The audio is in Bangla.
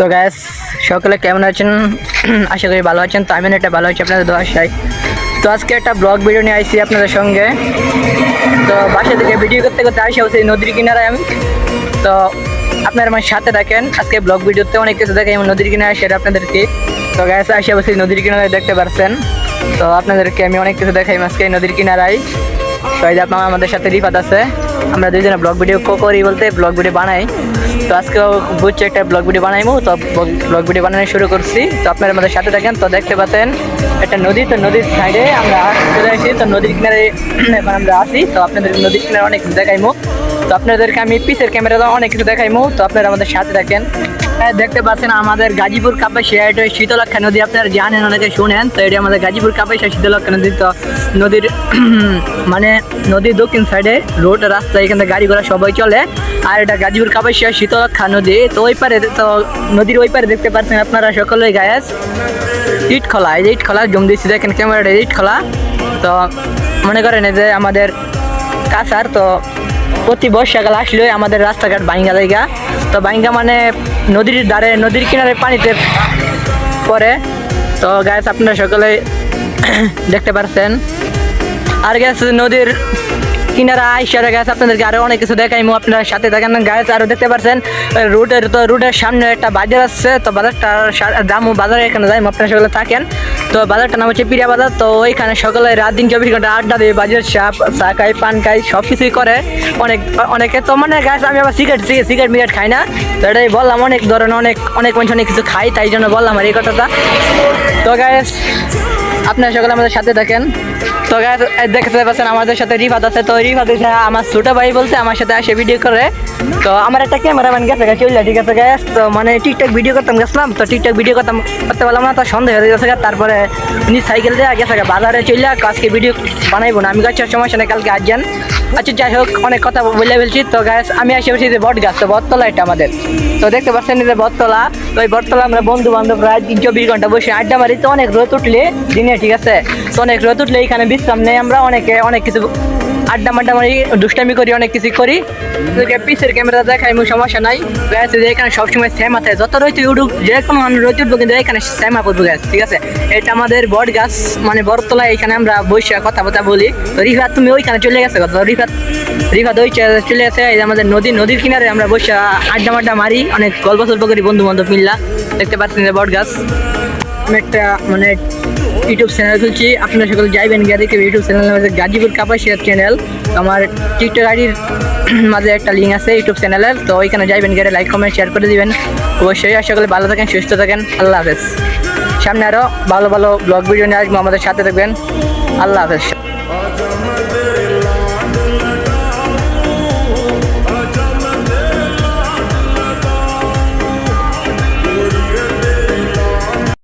তো গ্যাস সকলে কেমন আছেন? আশা করি ভালো আছেন। তো আমি একটা ভালো আছি আপনাদের দোয়া চাই তো আজকে একটা ব্লগ ভিডিও নিয়ে আসছি আপনাদের সঙ্গে। তো বাসা থেকে ভিডিও করতে করতে আসি অবশ্যই নদীর কিনারায় আমি। তো আপনারা আমার সাথে থাকেন। আজকে ব্লগ ভিডিওতে অনেক কিছু দেখে আমি নদীর কিনারে সেটা আপনাদেরকে। তো গ্যাস আসি অবশ্যই নদীর কিনারায় দেখতে পারছেন। তো আপনাদেরকে আমি অনেক কিছু দেখাই আজকে নদীর কিনারায়। তো এই যে আপনার আমাদের সাথে রিফাত আছে। আমরা দুইজনে ব্লগ ভিডিও করি বলতে ব্লগ ভিডিও বানাই। তো আজকে বুঝছে একটা ব্লগ ভিডিও বানাইবো তো ব্লগ ভিডিও বানানো শুরু করছি। তো আপনারা আমাদের সাথে থাকেন। তো দেখতে পাচ্ছেন, একটা নদী। তো নদীর সাইডে আমরা চলে আসি। তো নদীর কিনারে আমরা আসি তো আপনাদের নদীর কিনারে অনেক দেখাইমু। তো আপনাদেরকে আমি পিসের ক্যামেরা অনেক কিছু দেখাইমু। তো আপনারা আমাদের সাথে থাকেন। হ্যাঁ, দেখতে পাচ্ছেন আমাদের গাজীপুর কাপাসিয়া এটা শীতলক্ষা নদী। আপনারা জানেন অনেকে শুনেন। তো এটা আমাদের গাজীপুর কাপাসিয়া শীতলক্ষা নদী। তো নদীর মানে নদীর দক্ষিণ সাইডে রোড রাস্তা এখানে গাড়ি ঘোড়া সবাই চলে। আর এটা গাজীপুর কাপাসিয়া শীতলক্ষা নদী। তো ওই পারে তো নদীর ওই পারে দেখতে পাচ্ছেন আপনারা সকলেই গায়েস ইট খোলা এই যে ইট খোলা জম দিচ্ছি। দেখেন ক্যামেরাটা ইট খোলা তো মনে করেন এই যে আমাদের কাছার তো প্রতি বর্ষাকাল আসলে আমাদের রাস্তাঘাট বাইঙ্গা জায়গা। তো বাইঙ্গা মানে নদীর ধারে, নদীর কিনারে পানিতে পরে তো গ্যাস আপনারা সকলে দেখতে পারছেন। আর গ্যাস নদীর কিনারা আইসারে গ্যাস আপনাদেরকে আরও অনেক কিছু দেখাইমু। আপনারা সাথে দেখেন গ্যাস আরও দেখতে পারছেন রুটের তো রুটের সামনে একটা বাজার আছে, তো বাজারটা দামু বাজারে এখানে যাই আপনারা সকলে থাকেন। তো বাজারটার নাম হচ্ছে পিরিয়া বাজার, তো ওইখানে সকালে রাত দিন চব্বিশ ঘণ্টা আড্ডা দিয়ে, বাজার সাপ, চা খাই পান খাই সব কিছুই করে। অনেক, অনেকে তো মানে গাছ আমি আবার সিগারেট সিগারেট মিগারেট খাই না, তো এটাই বললাম, অনেক ধরনের অনেক অনেক মানুষ অনেক কিছু খাই তাই জন্য বললাম আর এই কথাটা। তো গ্যাস আপনারা সকলে আমাদের সাথে থাকেন। তো দেখতে পাচ্ছেন, আমাদের সাথে রিফাত আছে। তো রিফাত আমার ছোট ভাই বলতে আমার সাথে আসে ভিডিও করে। তো আমার একটা ক্যামেরাম্যান গেছে গেছে চলে ঠিক আছে গ্যাস তো মানে টিকটক ভিডিও করতাম গেছিলাম তো টিকটক ভিডিও করতাম, করতে পারলাম না, তো সন্দেহ হয়ে গেছে তারপরে উনি সাইকেল দিয়ে গেছে। বাজারে চলে আজকে ভিডিও বানাইবো না। আমি গাছের সমস্যা নেই, কালকে আজ যান আচ্ছা যাই হোক, অনেক কথা বলে ফেলছি। তো গ্যাস আমি আসে বলছি যে, বট গাছ, তো বটতলা এটা আমাদের। তো দেখতে পাচ্ছেন যে বটতলা তো ওই বটতলা আমরা বন্ধু তিন চব্বিশ ঘণ্টা বসে আড্ডা মারি, তো অনেক রোদ উঠলে দিনে ঠিক আছে? তো অনেক রোদ উঠলে এখানে বিশ্রাম নেই আমরা। অনেকে অনেক কিছু আড্ডা মাড্ডা মারি, দুষ্টামি করি, অনেক কিছু করি। পিসের ক্যামেরা দেখাই মু সমস্যা নাই। গ্যাস এখানে সবসময় সেম আছে যত রইতে উঠুক, যে কোনো রোদ উঠবো, কিন্তু এখানে সেমা করব গ্যাস ঠিক আছে? এটা আমাদের বট গাছ মানে বটতলায় এখানে আমরা বসে কথা কথা বলি। তো রিফাত, তুমি ওইখানে চলে গেছে কথা রিফাত রিফাত ওই চলে গেছে, এই আমাদের নদী নদীর কিনারে আমরা বসে আড্ডা মাড্ডা মারি, অনেক গল্প সল্প করি বন্ধু বান্ধব মিল্লা। দেখতে পাচ্ছেন বট গাছ। আমি একটা মানে ইউটিউব চ্যানেল খুলছি। আপনারা সকলে যাইবেন গিয়ে দেখবেন ইউটিউব চ্যানেল আমাদের গাজীপুর কাপাসিয়া চ্যানেল আমার টিকটক আইডির মাঝে একটা লিঙ্ক আছে ইউটিউব চ্যানেলের তো ওইখানে যাইবেন গিয়ে লাইক কমেন্ট শেয়ার করে দিবেন। অবশ্যই আর সকলে ভালো থাকেন, সুস্থ থাকেন। আল্লাহ হাফেজ। সামনে আরও ভালো ভালো ব্লগ ভিডিও নিয়ে আসব। আমাদের সাথে থাকবেন। আল্লাহ হাফেজ।